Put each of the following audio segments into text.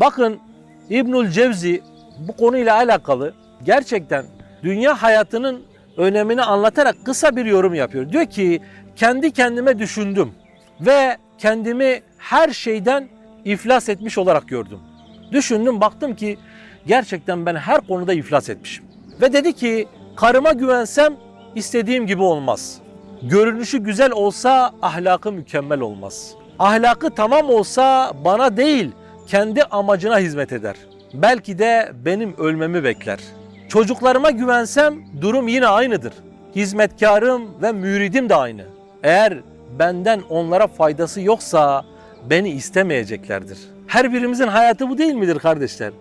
Bakın İbnül Cevzi bu konuyla alakalı gerçekten dünya hayatının önemini anlatarak kısa bir yorum yapıyor. Diyor ki kendi kendime düşündüm ve kendimi her şeyden iflas etmiş olarak gördüm. Düşündüm baktım ki gerçekten ben her konuda iflas etmişim. Ve dedi ki karıma güvensem istediğim gibi olmaz. Görünüşü güzel olsa ahlakı mükemmel olmaz. Ahlakı tamam olsa bana değil kendi amacına hizmet eder. Belki de benim ölmemi bekler. Çocuklarıma güvensem durum yine aynıdır. Hizmetkarım ve müridim de aynı. Eğer benden onlara faydası yoksa beni istemeyeceklerdir. Her birimizin hayatı bu değil midir kardeşler?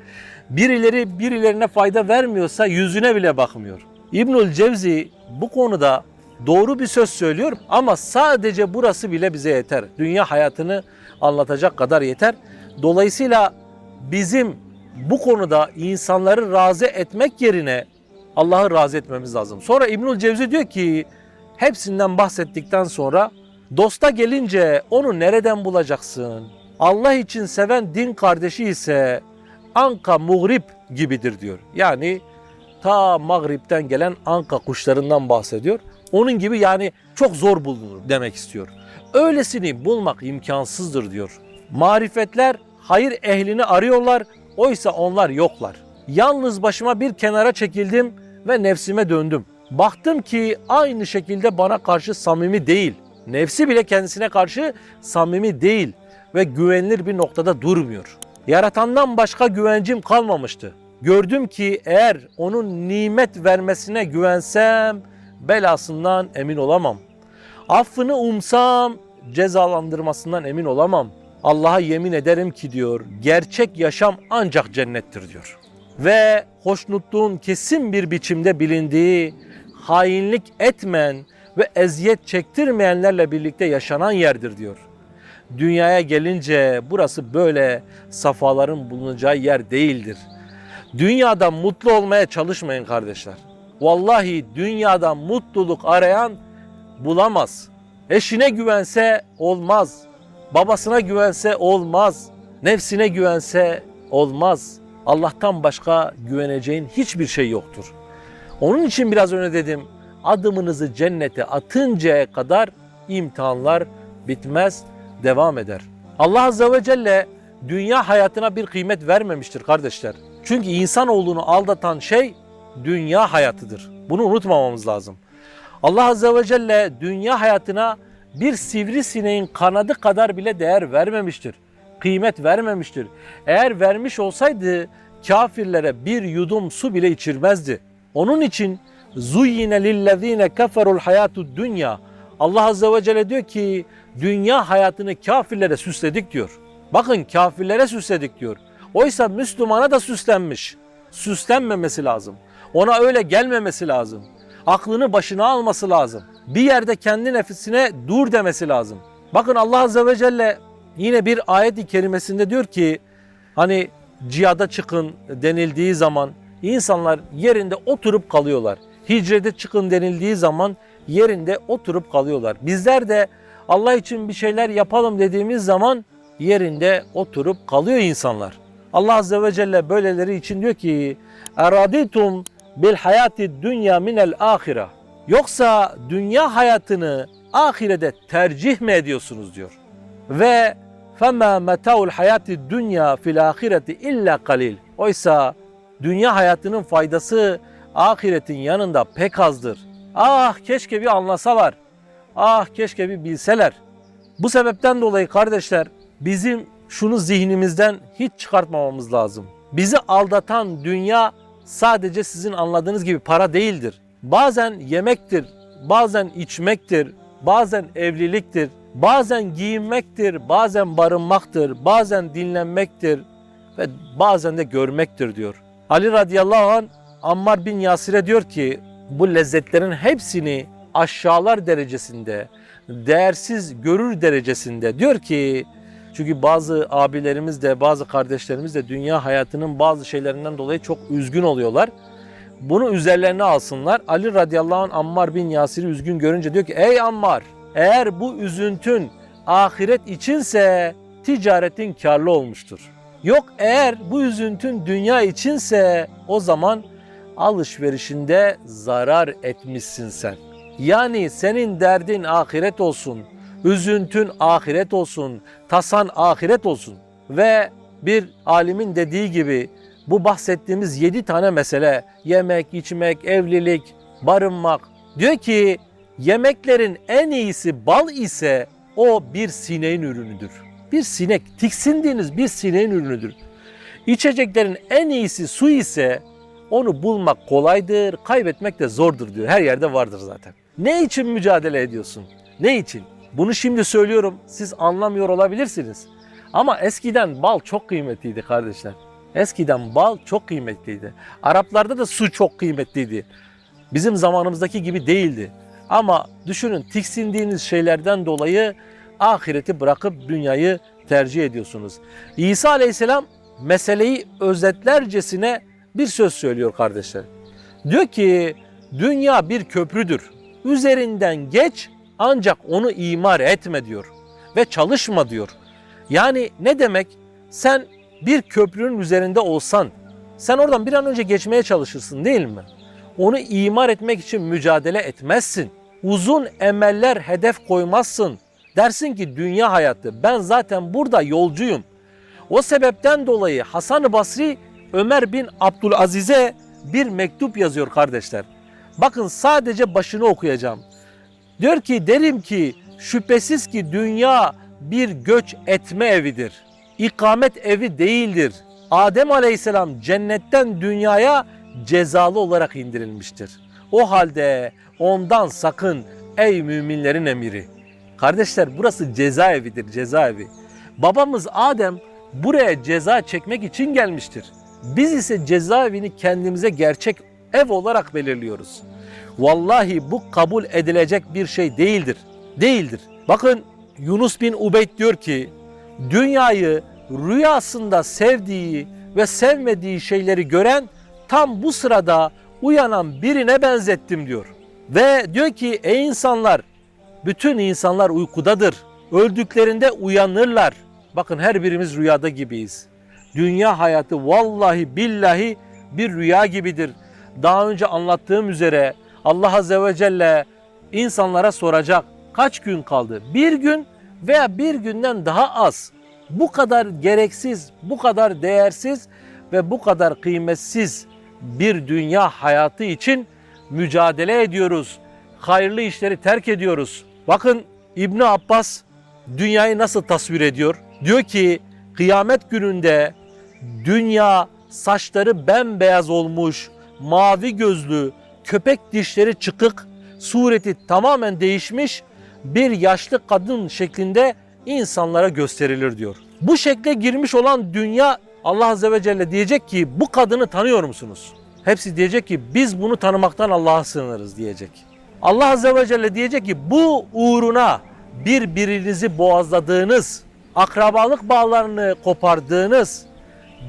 Birileri birilerine fayda vermiyorsa yüzüne bile bakmıyor. İbnül Cevzi bu konuda doğru bir söz söylüyor ama sadece burası bile bize yeter. Dünya hayatını anlatacak kadar yeter. Dolayısıyla bizim bu konuda insanları razı etmek yerine Allah'ı razı etmemiz lazım. Sonra İbnül Cevzi diyor ki hepsinden bahsettikten sonra dosta gelince onu nereden bulacaksın? Allah için seven din kardeşi ise anka muğrib gibidir diyor. Yani ta Mağrip'ten gelen anka kuşlarından bahsediyor. Onun gibi yani çok zor bulunur demek istiyor. Öylesini bulmak imkansızdır diyor. Marifetler hayır ehlini arıyorlar, oysa onlar yoklar. Yalnız başıma bir kenara çekildim ve nefsime döndüm. Baktım ki aynı şekilde bana karşı samimi değil. Nefsi bile kendisine karşı samimi değil ve güvenilir bir noktada durmuyor. Yaratandan başka güvencim kalmamıştı. Gördüm ki eğer onun nimet vermesine güvensem belasından emin olamam. Affını umsam cezalandırmasından emin olamam. Allah'a yemin ederim ki diyor gerçek yaşam ancak cennettir diyor. Ve hoşnutluğun kesin bir biçimde bilindiği, hainlik etmeyen ve eziyet çektirmeyenlerle birlikte yaşanan yerdir diyor. Dünyaya gelince burası böyle safaların bulunacağı yer değildir. Dünyada mutlu olmaya çalışmayın kardeşler. Vallahi dünyada mutluluk arayan bulamaz. Eşine güvense olmaz. Babasına güvense olmaz. Nefsine güvense olmaz. Allah'tan başka güveneceğin hiçbir şey yoktur. Onun için biraz önce dedim adımınızı cennete atıncaya kadar imtihanlar bitmez, devam eder. Allah Azze ve Celle dünya hayatına bir kıymet vermemiştir kardeşler. Çünkü insanoğlunu aldatan şey dünya hayatıdır. Bunu unutmamamız lazım. Allah Azze ve Celle dünya hayatına bir sivrisineğin kanadı kadar bile değer vermemiştir. Kıymet vermemiştir. Eğer vermiş olsaydı kafirlere bir yudum su bile içirmezdi. Onun için zuyyine lillezine keferul hayatu dünya. Allah Azze ve Celle diyor ki dünya hayatını kafirlere süsledik diyor. Bakın kafirlere süsledik diyor. Oysa Müslümana da süslenmiş. Süslenmemesi lazım. Ona öyle gelmemesi lazım. Aklını başına alması lazım. Bir yerde kendi nefsine dur demesi lazım. Bakın Allah Azze ve Celle yine bir ayet-i kerimesinde diyor ki hani cihada çıkın denildiği zaman insanlar yerinde oturup kalıyorlar. Hicrete çıkın denildiği zaman yerinde oturup kalıyorlar. Bizler de Allah için bir şeyler yapalım dediğimiz zaman yerinde oturup kalıyor insanlar. Allah Azze ve Celle böyleleri için diyor ki eraditum bil hayati dünya minel ahire. Yoksa dünya hayatını ahirede tercih mi ediyorsunuz diyor. Ve fema metaul hayati dünya fil ahireti illa kalil. Oysa dünya hayatının faydası ahiretin yanında pek azdır. Ah keşke bir anlasalar. Ah keşke bir bilseler. Bu sebepten dolayı kardeşler bizim şunu zihnimizden hiç çıkartmamamız lazım. Bizi aldatan dünya sadece sizin anladığınız gibi para değildir. Bazen yemektir, bazen içmektir, bazen evliliktir, bazen giyinmektir, bazen barınmaktır, bazen dinlenmektir ve bazen de görmektir diyor. Ali radıyallahu an Ammar bin Yasir'e diyor ki bu lezzetlerin hepsini aşağılar derecesinde, değersiz görür derecesinde diyor ki çünkü bazı abilerimiz de bazı kardeşlerimiz de dünya hayatının bazı şeylerinden dolayı çok üzgün oluyorlar. Bunu üzerlerine alsınlar. Ali radıyallahu anh Ammar bin Yasir'i üzgün görünce diyor ki ey Ammar eğer bu üzüntün ahiret içinse ticaretin karlı olmuştur. Yok eğer bu üzüntün dünya içinse o zaman alışverişinde zarar etmişsin sen. Yani senin derdin ahiret olsun, üzüntün ahiret olsun, tasan ahiret olsun. Ve bir alimin dediği gibi bu bahsettiğimiz yedi tane mesele yemek, içmek, evlilik, barınmak diyor ki yemeklerin en iyisi bal ise o bir sineğin ürünüdür. Bir sinek, tiksindiğiniz bir sineğin ürünüdür. İçeceklerin en iyisi su ise onu bulmak kolaydır, kaybetmek de zordur diyor. Her yerde vardır zaten. Ne için mücadele ediyorsun? Ne için? Bunu şimdi söylüyorum. Siz anlamıyor olabilirsiniz. Ama eskiden bal çok kıymetliydi kardeşler. Eskiden bal çok kıymetliydi. Araplarda da su çok kıymetliydi. Bizim zamanımızdaki gibi değildi. Ama düşünün tiksindiğiniz şeylerden dolayı ahireti bırakıp dünyayı tercih ediyorsunuz. İsa Aleyhisselam meseleyi özetlercesine bir söz söylüyor kardeşler. Diyor ki dünya bir köprüdür. Üzerinden geç ancak onu imar etme diyor ve çalışma diyor. Yani ne demek? Sen bir köprünün üzerinde olsan sen oradan bir an önce geçmeye çalışırsın değil mi? Onu imar etmek için mücadele etmezsin. Uzun emeller hedef koymazsın. Dersin ki dünya hayatı ben zaten burada yolcuyum. O sebepten dolayı Hasan-ı Basri Ömer bin Abdülaziz'e bir mektup yazıyor kardeşler. Bakın sadece başını okuyacağım. Diyor ki derim ki şüphesiz ki dünya bir göç etme evidir. İkamet evi değildir. Adem Aleyhisselam cennetten dünyaya cezalı olarak indirilmiştir. O halde ondan sakın ey müminlerin emiri. Kardeşler burası cezaevidir cezaevi. Babamız Adem buraya ceza çekmek için gelmiştir. Biz ise cezaevini kendimize gerçek ev olarak belirliyoruz. Vallahi bu kabul edilecek bir şey değildir. Değildir. Bakın Yunus bin Ubeyd diyor ki dünyayı rüyasında sevdiği ve sevmediği şeyleri gören tam bu sırada uyanan birine benzettim diyor. Ve diyor ki ey insanlar bütün insanlar uykudadır. Öldüklerinde uyanırlar. Bakın her birimiz rüyada gibiyiz. Dünya hayatı vallahi billahi bir rüya gibidir. Daha önce anlattığım üzere Allah Azze ve Celle insanlara soracak kaç gün kaldı? Bir gün veya bir günden daha az. Bu kadar gereksiz, bu kadar değersiz ve bu kadar kıymetsiz bir dünya hayatı için mücadele ediyoruz. Hayırlı işleri terk ediyoruz. Bakın İbni Abbas dünyayı nasıl tasvir ediyor? Diyor ki kıyamet gününde dünya saçları bembeyaz olmuş, mavi gözlü, köpek dişleri çıkık, sureti tamamen değişmiş bir yaşlı kadın şeklinde insanlara gösterilir diyor. Bu şekle girmiş olan dünya Allah Azze ve Celle diyecek ki bu kadını tanıyor musunuz? Hepsi diyecek ki biz bunu tanımaktan Allah'a sığınırız diyecek. Allah Azze ve Celle diyecek ki bu uğruna birbirinizi boğazladığınız, akrabalık bağlarını kopardığınız,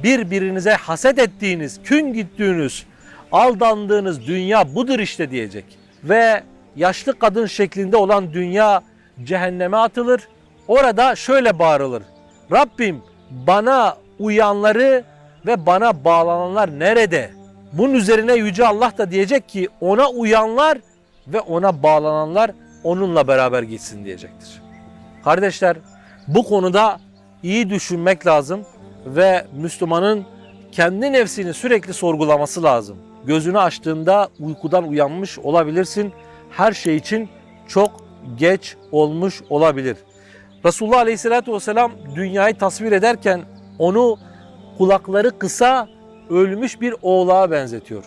birbirinize haset ettiğiniz, kün gittiğiniz, aldandığınız dünya budur işte diyecek. Ve yaşlı kadın şeklinde olan dünya cehenneme atılır. Orada şöyle bağırılır. Rabbim bana uyanları ve bana bağlananlar nerede? Bunun üzerine Yüce Allah da diyecek ki ona uyanlar ve ona bağlananlar onunla beraber gitsin diyecektir. Kardeşler bu konuda iyi düşünmek lazım ve Müslümanın kendi nefsini sürekli sorgulaması lazım. Gözünü açtığında uykudan uyanmış olabilirsin. Her şey için çok geç olmuş olabilir. Resulullah Aleyhisselatü Vesselam dünyayı tasvir ederken onu kulakları kısa ölmüş bir oğlağa benzetiyor.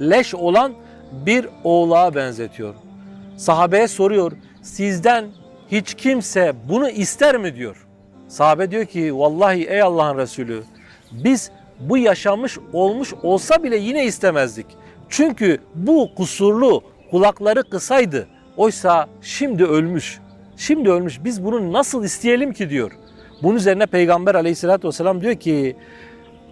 Leş olan bir oğlağa benzetiyor. Sahabeye soruyor sizden hiç kimse bunu ister mi diyor. Sahabe diyor ki vallahi ey Allah'ın Resulü biz bu yaşamış olmuş olsa bile yine istemezdik. Çünkü bu kusurlu kulakları kısaydı. Oysa şimdi ölmüş. Şimdi ölmüş. Biz bunu nasıl isteyelim ki diyor. Bunun üzerine Peygamber aleyhissalatü vesselam diyor ki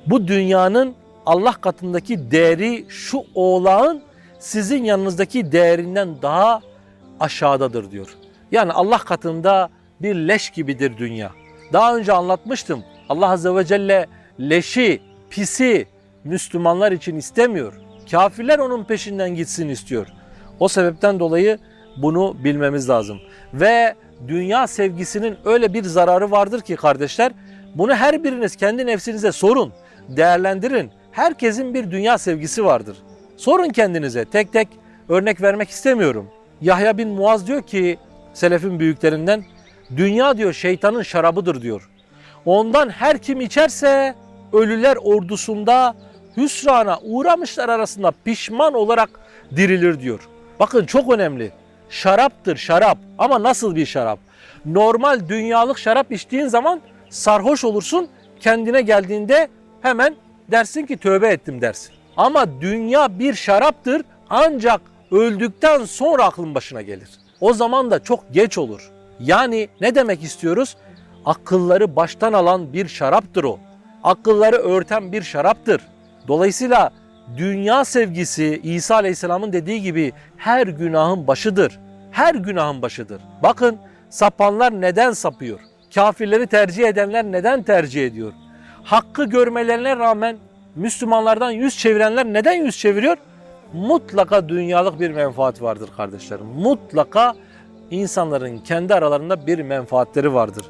bu dünyanın Allah katındaki değeri şu oğlağın sizin yanınızdaki değerinden daha aşağıdadır diyor. Yani Allah katında bir leş gibidir dünya. Daha önce anlatmıştım. Allah Azze ve Celle leşi, pisi Müslümanlar için istemiyor. Kafirler onun peşinden gitsin istiyor. O sebepten dolayı bunu bilmemiz lazım. Ve dünya sevgisinin öyle bir zararı vardır ki kardeşler, bunu her biriniz kendi nefsinize sorun, değerlendirin. Herkesin bir dünya sevgisi vardır. Sorun kendinize tek tek örnek vermek istemiyorum. Yahya bin Muaz diyor ki selefin büyüklerinden dünya diyor şeytanın şarabıdır diyor. Ondan her kim içerse ölüler ordusunda hüsrana uğramışlar arasında pişman olarak dirilir diyor. Bakın çok önemli. Şaraptır şarap ama nasıl bir şarap? Normal dünyalık şarap içtiğin zaman sarhoş olursun. Kendine geldiğinde hemen dersin ki tövbe ettim dersin. Ama dünya bir şaraptır ancak öldükten sonra aklın başına gelir. O zaman da çok geç olur. Yani ne demek istiyoruz? Akılları baştan alan bir şaraptır o. Akılları örten bir şaraptır. Dolayısıyla dünya sevgisi İsa Aleyhisselam'ın dediği gibi her günahın başıdır. Her günahın başıdır. Bakın sapanlar neden sapıyor? Kafirleri tercih edenler neden tercih ediyor? Hakkı görmelerine rağmen Müslümanlardan yüz çevirenler neden yüz çeviriyor? Mutlaka dünyalık bir menfaat vardır kardeşlerim. Mutlaka insanların kendi aralarında bir menfaatleri vardır.